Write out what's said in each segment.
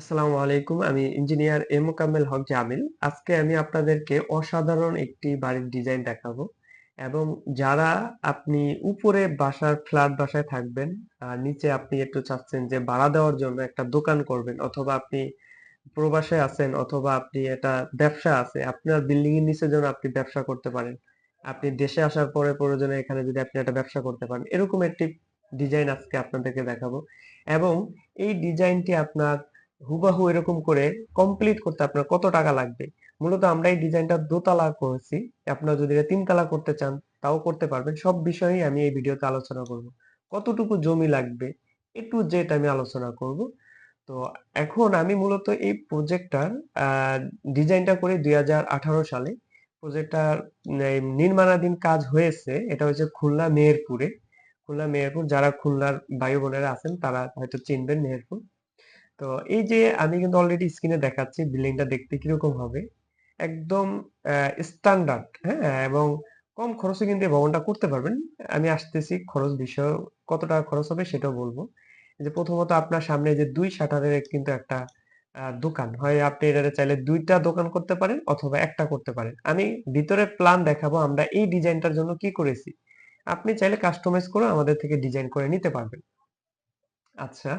আসসালামু আলাইকুম। আমি ইঞ্জিনিয়ার এম মোকাম্মেল হক জামিল। আজকে আমি আপনাদেরকে অসাধারণ একটি বাড়ির ডিজাইন দেখাবো এবং যারা আপনি উপরে বাসার ফ্ল্যাট বাসায় থাকবেন আর নিচে আপনি একটু চাচ্ছেন যে ভাড়া দেওয়ার জন্য একটা দোকান করবেন অথবা আপনি প্রবাসে আছেন অথবা আপনি এটা ব্যবসা আছে, আপনার বিল্ডিং এর নিচে যেন আপনি ব্যবসা করতে পারেন। আপনি দেশে আসার পরে প্রয়োজনে এখানে যদি আপনি একটা ব্যবসা করতে পারেন, এরকম একটি ডিজাইন আজকে আপনাদেরকে দেখাবো এবং এই ডিজাইনটি আপনার হুবাহু এরকম করে কমপ্লিট করতে আপনার কত টাকা লাগবে? মূলত আমরা এই ডিজাইনটা দোতলা করেছি। আপনারা যদি এটা তিনতলা করতে চান, তাও করতে পারবেন। সব বিষয়েই আমি এই ভিডিওতে আলোচনা করব। কতটুকু জমি লাগবে? এ টু জেড আমি আলোচনা করব। তো এখন আমি মূলত এই প্রজেক্টটার ডিজাইনটা করি দুই সালে। প্রজেক্টটার নির্মাণাধীন কাজ হয়েছে। এটা হচ্ছে খুলনা মেহেরপুরে। খুলনা মেহেরপুর, যারা খুলনার ভাই বোনেরা আছেন, তারা হয়তো চিনবেন মেহেরপুর। তো এই যে আমি কিন্তু অলরেডি স্ক্রিনে দেখাচ্ছি বিল্ডিংটা দেখতে কীরকম হবে? একদম স্ট্যান্ডার্ড হ্যাঁ? এবং কম খরচে কিন্তু এই ভবনটা করতে পারবেন। আমি আসতেছি, খরচ বিষয় কত টাকা খরচ হবে সেটাও বলব। যে প্রথমত আপনার সামনে যে দুই শাটারের কিন্তু একটা দোকান। হয় আপনি এটা চাইলে দুইটা দোকান করতে পারেন অথবা একটা করতে পারেন। আমি ভিতরে প্ল্যান দেখাবো আমরা এই ডিজাইনটার জন্য কি করেছি। আপনি চাইলে কাস্টমাইজ করে আমাদের থেকে ডিজাইন করে নিতে পারবেন। আচ্ছা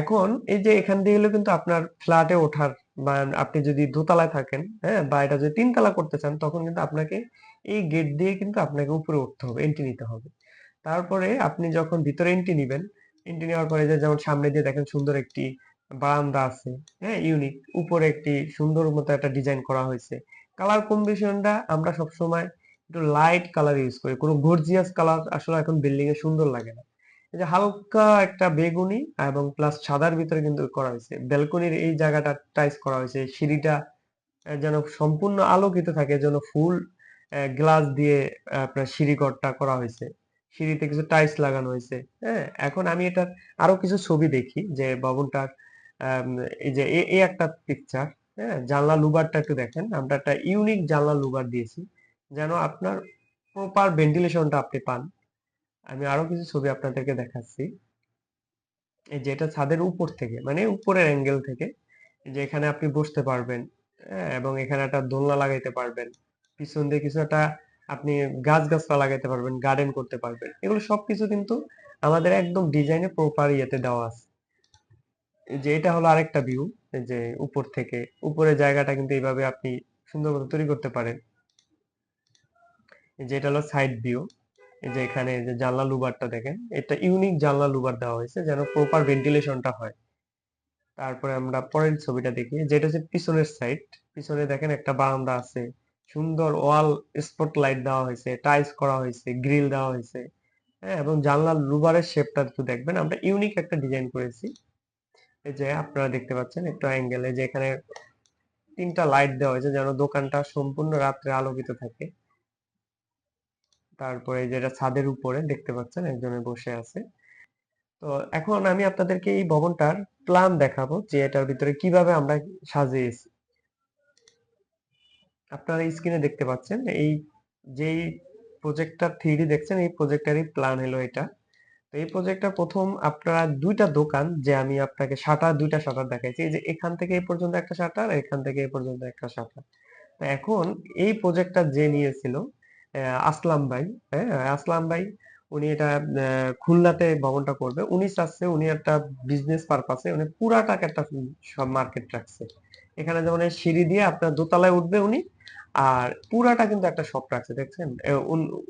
এখন এই যে এখান দিয়ে হলো কিন্তু আপনার ফ্ল্যাটে ওঠার বা আপনি যদি দোতলায় থাকেন হ্যাঁ বা এটা যদি তিনতলা করতে চান, তখন কিন্তু আপনাকে এই গেট দিয়ে কিন্তু আপনাকে উপরে উঠতে হবে এন্ট্রি নিতে হবে। তারপরে আপনি যখন ভিতরে এন্ট্রি নিবেন এন্ট্রি নেওয়ার পরে যে যেমন সামনে দিয়ে দেখেন সুন্দর একটি বারান্দা আছে হ্যাঁ ইউনিক উপরে একটি সুন্দর মতো একটা ডিজাইন করা হয়েছে। কালার কম্বিনেশনটা আমরা সবসময় একটু লাইট কালার ইউজ করি, কোনো গর্জিয়াস কালার আসলে এখন বিল্ডিং এ সুন্দর লাগে না। যে হালকা একটা বেগুনি এবং প্লাস সাদার ভিতরে কিন্তু করা হয়েছে। ব্যালকনির এই জায়গাটা টাইস করা হয়েছে। সিঁড়িটা যেন সম্পূর্ণ আলোকিত থাকে, যেন ফুল গ্লাস দিয়ে আপনার সিঁড়িঘরটা করা হয়েছে। সিঁড়িতে কিছু টাইলস লাগানো হয়েছে। হ্যাঁ এখন আমি এটার আরও কিছু ছবি দেখি যে ভবনটার এই যে এই একটা পিকচার হ্যাঁ জানলা লুবারটা একটু দেখেন। আমরা একটা ইউনিক জানলা লুবার দিয়েছি। যেন আপনার প্রপার ভেন্টিলেশনটা আপনি পান। আমি আরও কিছু ছবি আপনাদেরকে দেখাচ্ছি। এই যে এটা ছাদের উপর থেকে মানে উপরের অ্যাঙ্গেল থেকে যে এখানে আপনি বসতে পারবেন হ্যাঁ, এবং এখানে একটা দোলনা লাগাইতে পারবেন। পিছন দিয়ে কিছু একটা আপনি গাছ গাছলা লাগাইতে পারবেন গার্ডেন করতে পারবেন। এগুলো সবকিছু কিন্তু আমাদের একদম ডিজাইনে প্রপার ইয়েতে দেওয়া আছে। যে এটা হলো আরেকটা ভিউ যে উপর থেকে। উপরে জায়গাটা কিন্তু এইভাবে আপনি সুন্দর মতো তৈরি করতে পারেন। এই যে এটা হলো সাইড ভিউ এই যে এখানে যে জানলা লুবারটা দেখেন, এটা ইউনিক জানলা লুবার দেওয়া হয়েছে যেন প্রপার ভেন্টিলেশনটা হয়। তারপরে আমরা পরের ছবিটা দেখি, যেটা হচ্ছে পিছনের সাইড পিছনে দেখেন একটা বারান্দা আছে, সুন্দর ওয়াল স্পট লাইট দেওয়া হয়েছে টাইলস করা হয়েছে গ্রিল দেওয়া হয়েছে। হ্যাঁ এবং জানলার লুবারের শেপটা একটু দেখবেন, আমরা ইউনিক একটা ডিজাইন করেছি। এই যে আপনারা দেখতে পাচ্ছেন একটু অ্যাঙ্গেলে যে এখানে তিনটা লাইট দেওয়া হয়েছে যেন দোকানটা সম্পূর্ণ রাত্রে আলোকিত থাকে। তারপরে যেটা ছাদের উপরে, দেখতে পাচ্ছেন, একজনে বসে আছে। তো এখন আমি আপনাদেরকে এই ভবনটার প্ল্যান দেখাবো যে এটার ভিতরে কীভাবে আমরা সাজিয়েছি। আপনারা স্ক্রিনে দেখতে পাচ্ছেন, এই যেই প্রজেক্টর থ্রি দেখছেন, এই প্রজেক্টারই প্ল্যান হলো এটা। তো এই প্রজেক্টটা প্রথম আপনারা দুইটা দোকান, যে আমি আপনাকে শাটার, দুইটা শাটার দেখাইছি। এই যে এখান থেকে এই পর্যন্ত একটা শাটার, এখান থেকে এই পর্যন্ত একটা শাটার। তো এখন এই প্রজেক্টটা যে নিয়েছিল আসলাম ভাই হ্যাঁ আসলাম ভাই। উনি এটা খুলনাতে ভবনটা করবে। উনি চাচ্ছে, উনি একটা বিজনেস পারপাসে উনি পুরাটাকে একটা সব মার্কেট রাখছে। এখানে যেমন সিঁড়ি দিয়ে আপনার দোতলায় উঠবে উনি, আর পুরাটা কিন্তু একটা শপ রাখছে, দেখছেন?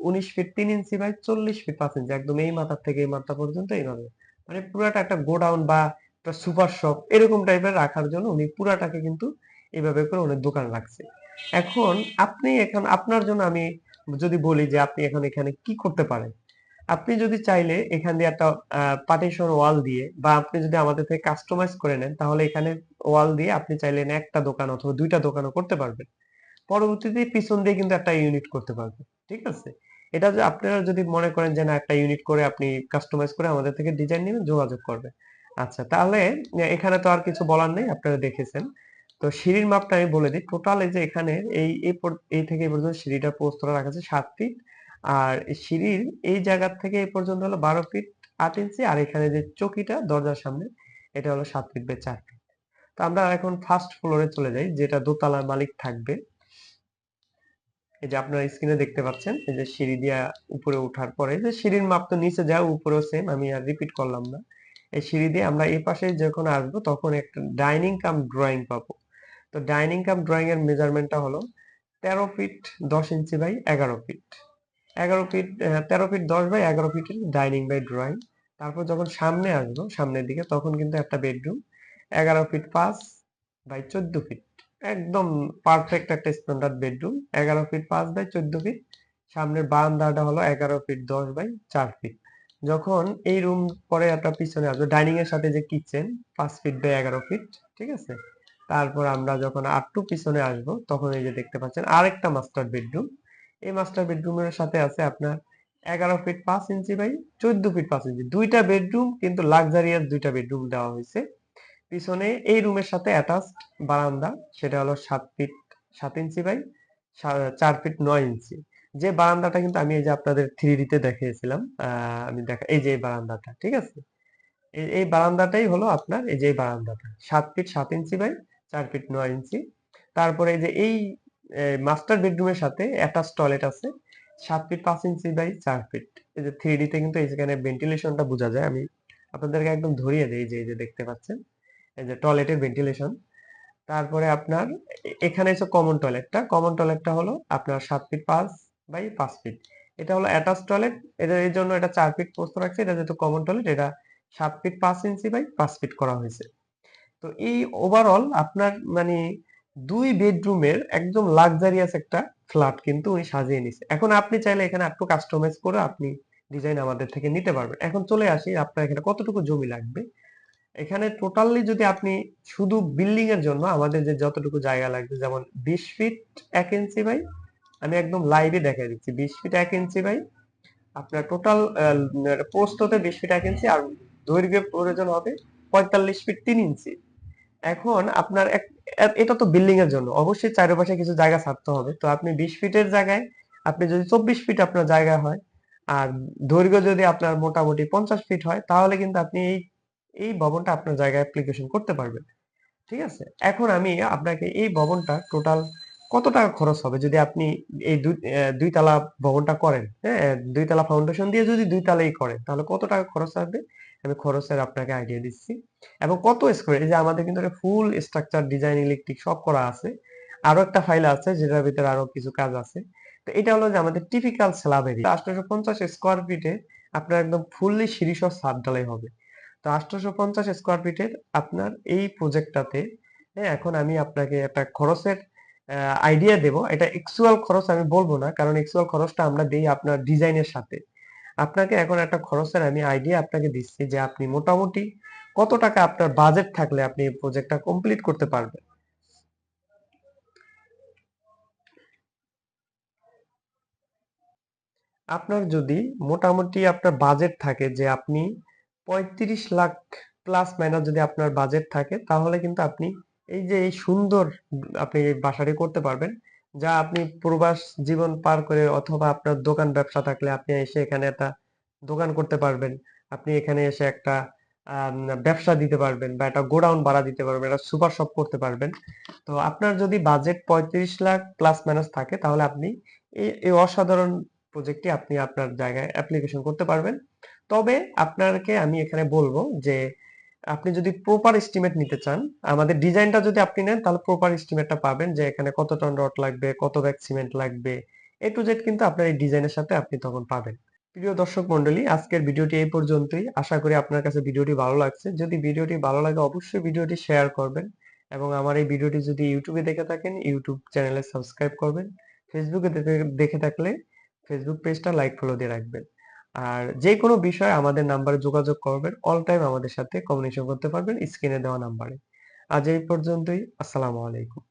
উনিশ ফিট তিন ইঞ্চি বাই চল্লিশ ফিট পাঁচ ইঞ্চি একদম এই মাথার থেকে এই মাথা পর্যন্ত এইভাবে। মানে পুরাটা একটা গোডাউন বা একটা সুপার শপ এরকম টাইপের রাখার জন্য উনি পুরাটাকে কিন্তু এইভাবে করে উনি দোকান রাখছে। এখন আপনি এখন, আপনার জন্য আমি যদি বলি যে আপনি এখন এখানে কি করতে পারেন? আপনি যদি চাইলে এখান দিয়ে একটা পার্টিশন ওয়াল দিয়ে বা আপনি যদি আমাদের থেকে কাস্টমাইজ করে নেন, তাহলে এখানে ওয়াল দিয়ে আপনি চাইলে একটা দোকান অথবা দুইটা দোকানও করতে পারবেন। পরবর্তীতে পিছন দিয়ে কিন্তু একটা ইউনিট করতে পারবেন, ঠিক আছে? এটা আপনারা যদি মনে করেন যে না, একটা ইউনিট করে আপনি কাস্টমাইজ করে আমাদের থেকে ডিজাইন নেবেন, যোগাযোগ করবেন। আচ্ছা তাহলে এখানে তো আর কিছু বলার নেই, আপনারা দেখেছেন। তো সিঁড়ির মাপটা আমি বলে দিই। টোটাল এই যে এখানে এই এই থেকে এই পর্যন্ত সিঁড়িটা প্রস্তরা রাখা আছে সাত ফিট আর সিঁড়ির এই জায়গা থেকে এই পর্যন্ত হলো বারো ফিট আট ইঞ্চি আর এখানে যে চকিটা দরজার সামনে এটা হলো সাত ফিট বাই চার ফিট তো আমরা এখন ফার্স্ট ফ্লোরে চলে যাই, যেটা দোতলার মালিক থাকবে। এই যে আপনার স্ক্রিনে দেখতে পাচ্ছেন, এই যে সিঁড়ি দিয়া উপরে ওঠার পরে, যে সিঁড়ির মাপ তো নিচে যায় উপরেও সেম আমি আর রিপিট করলাম না। এই সিঁড়ি দিয়ে আমরা এই পাশে যখন আসব, তখন একটা ডাইনিং কাম ড্রয়িং পাবো। তো ডাইনিং কাম ড্রয়িং এর মেজারমেন্টটা হলো তেরো ফিট দশ ইঞ্চি বাই এগারো ফিট এগারো ফিট তেরো ফিট দশ বাই এগারো ফিটের ডাইনিং বাই ড্রয়িং তারপর যখন সামনে আসব, সামনের দিকে, তখন কিন্তু একটা বেডরুম এগারো ফিট পাঁচ বাই চোদ্দ ফিট একদম পারফেক্ট একটা স্ট্যান্ডার্ড বেডরুম এগারো ফিট পাঁচ বাই চোদ্দ ফিট সামনের বারান্দাটা হলো এগারো ফিট দশ বাই চার ফিট যখন এই রুম পরে একটা পিছনে আসবে ডাইনিং এর সাথে যে কিচেন পাঁচ ফিট বাই এগারো ফিট ঠিক আছে? তারপর আমরা যখন আটটু পিছনে আসব, তখন এই যে দেখতে পাচ্ছেন আরেকটা মাস্টার বেডরুম এই মাস্টার বেডরুমের সাথে আছে আপনার এগারো ফিট পাঁচ ইঞ্চি বাই চোদ্দ ফিট পাঁচ ইঞ্চি। দুইটা বেডরুম কিন্তু লাক্সারিয়াস দুইটা বেডরুম দেওয়া হয়েছে। পিছনে এই রুমের সাথে অ্যাটাচড বারান্দা, সেটা হলো সাত ফিট সাত ইঞ্চি বাই চার ফিট নয় ইঞ্চি। যে বারান্দাটা কিন্তু আমি এই যে আপনাদের থ্রি ডিতে দেখিয়েছিলাম আমি দেখা, এই যে এই বারান্দাটা, ঠিক আছে? এই বারান্দাটাই হলো আপনার এই যে বারান্দাটা, সাত ফিট সাত ইঞ্চি বাই চার ফিট নয় ইঞ্চি। তারপরে যে এই মাস্টার বেডরুমের সাথে অ্যাটাচ টয়লেট আছে, সাত ফিট পাঁচ ইঞ্চি বাই চার ফিট। এই যে থ্রি ডিতে কিন্তু এইখানে ভেন্টিলেশনটা বোঝা যায়। আমি আপনাদেরকে একদম ধরিয়ে দিই যে এই যে দেখতে পাচ্ছেন, এই যে টয়লেটের ভেন্টিলেশন তারপরে আপনার এখানে হচ্ছে কমন টয়লেটটা কমন টয়লেটটা হলো আপনার সাত ফিট পাঁচ বাই পাঁচ ফিট। এটা হলো অ্যাটাচ টয়লেট এটা এই জন্য এটা চার ফিট প্রস্ত রাখছে। এটা যেহেতু কমন টয়লেট এটা সাত ফিট পাঁচ ইঞ্চি বাই পাঁচ ফিট করা হয়েছে। তো এই ওভারঅল আপনার মানে দুই বেডরুমের একদম লাক্সারিয়াস একটা ফ্ল্যাট কিন্তু উনি সাজিয়ে নিছে। এখন আপনি চাইলে এখানে একটু কাস্টমাইজ করে আপনি ডিজাইন আমাদের থেকে নিতে পারবেন। এখন চলে আসি আপনার এখানে কতটুকু জমি লাগবে? এখানে টোটালি যদি আপনি শুধু বিল্ডিং এর জন্য আমাদের যে যতটুকু জায়গা লাগবে, যেমন বিশ ফিট এক ইঞ্চি বাই, আমি একদম লাইভে দেখা দিচ্ছি। বিশ ফিট এক ইঞ্চি বাই, আপনার টোটাল প্রস্ততে বিশ ফিট এক ইঞ্চি আর দৈর্ঘ্যে প্রয়োজন হবে পঁয়তাল্লিশ ফিট তিন ইঞ্চি এখন আপনার এটা তো বিল্ডিং এর জন্য। অবশ্যই চারিপাশে কিছু জায়গা ছাড়তে হবে। তো আপনি বিশ ফিটের জায়গায়, আপনি যদি চব্বিশ ফিট আপনার জায়গা হয়, আর দৈর্ঘ্য যদি আপনার মোটামুটি পঞ্চাশ ফিট হয়, তাহলে কিন্তু আপনি এই এই ভবনটা আপনার জায়গায় অ্যাপ্লিকেশন করতে পারবেন। ঠিক আছে? এখন আমি আপনাকে এই ভবনটা টোটাল কত টাকা খরচ হবে যদি আপনি এই দুই তালা ভবনটা করেন? হ্যাঁ দুই তালা ফাউন্ডেশন দিয়ে যদি দুই তালাই করেন, তাহলে কত টাকা খরচ আসবে আমি খরচের আপনাকে আইডিয়া দিচ্ছি। এবং কত স্কোয়ার এই যে আমাদের কিন্তু একটা ফুল স্ট্রাকচার ডিজাইন ইলেকট্রিক সব করা আছে। আরও একটা ফাইল আছে, যেটার ভিতরে আরও কিছু কাজ আছে। তো এটা হলো যে আমাদের টিপিক্যাল স্ল্যাব এরিয়া আঠারোশো পঞ্চাশ স্কোয়ার ফিটে আপনার একদম ফুললি সিঁড়ি সহ ছাদ ঢালাই হবে। তো আঠারোশো পঞ্চাশ স্কোয়ার ফিটের আপনার এই প্রজেক্টটাতে হ্যাঁ এখন আমি আপনাকে একটা খরচের আইডিয়া দেব। এটা এক্সুয়াল খরচ আমি বলব না, কারণ এক্সুয়াল খরচটা আমরা দিই আপনার ডিজাইনের সাথে। আপনাকে এখন একটা খরচের আমি আইডিয়া আপনাকে দিচ্ছি যে আপনি মোটামুটি কত টাকা আপনার বাজেট থাকলে আপনি এই প্রজেক্টটা কমপ্লিট করতে পারবেন। আপনার যদি মোটামুটি আপনার বাজেট থাকে যে আপনি পঁয়ত্রিশ লাখ প্লাস মাইনাস যদি আপনার বাজেট থাকে তাহলে কিন্তু আপনি এই যে এই সুন্দর আপনি বাসাটি করতে পারবেন। যা আপনি প্রবাস জীবন পার করে অথবা আপনার দোকান ব্যবসা থাকলে আপনি এসে এখানে একটা দোকান করতে পারবেন। আপনি এখানে এসে একটা ব্যবসা দিতে পারবেন বা একটা গোডাউন ভাড়া দিতে পারবেন, একটা সুপার শপ করতে পারবেন। তো আপনার যদি বাজেট পঁয়ত্রিশ লাখ প্লাস মাইনাস থাকে, তাহলে আপনি এই অসাধারণ প্রজেক্টটি আপনি আপনার জায়গায় অ্যাপ্লিকেশন করতে পারবেন। তবে আপনাকে আমি এখানে বলব যে আপনি যদি প্রপার এস্টিমেট নিতে চান, আমাদের ডিজাইনটা যদি আপনি নেন, তাহলে প্রপার এস্টিমেটটা পাবেন যে এখানে কত টন রড লাগবে, কত ব্যাগ সিমেন্ট লাগবে। এ টু জেড কিন্তু আপনার এই ডিজাইনের সাথে আপনি তখন পাবেন। প্রিয় দর্শক মন্ডলী, আজকের ভিডিওটি এই পর্যন্তই। আশা করি আপনার কাছে ভিডিওটি ভালো লাগছে। যদি ভিডিওটি ভালো লাগে, অবশ্যই ভিডিওটি শেয়ার করবেন এবং আমার এই ভিডিওটি যদি ইউটিউবে দেখে থাকেন ইউটিউব চ্যানেলে সাবস্ক্রাইব করবেন। ফেসবুকে দেখে থাকলে ফেসবুক পেজটা লাইক ফলো দিয়ে রাখবেন। আর যে কোনো বিষয়ে আমাদের নাম্বারে যোগাযোগ করবেন অল টাইম আমাদের সাথে কমিউনিকেশন করতে পারবেন স্ক্রিনে দেওয়া নাম্বারে আজ এই পর্যন্তই, আসসালামু আলাইকুম।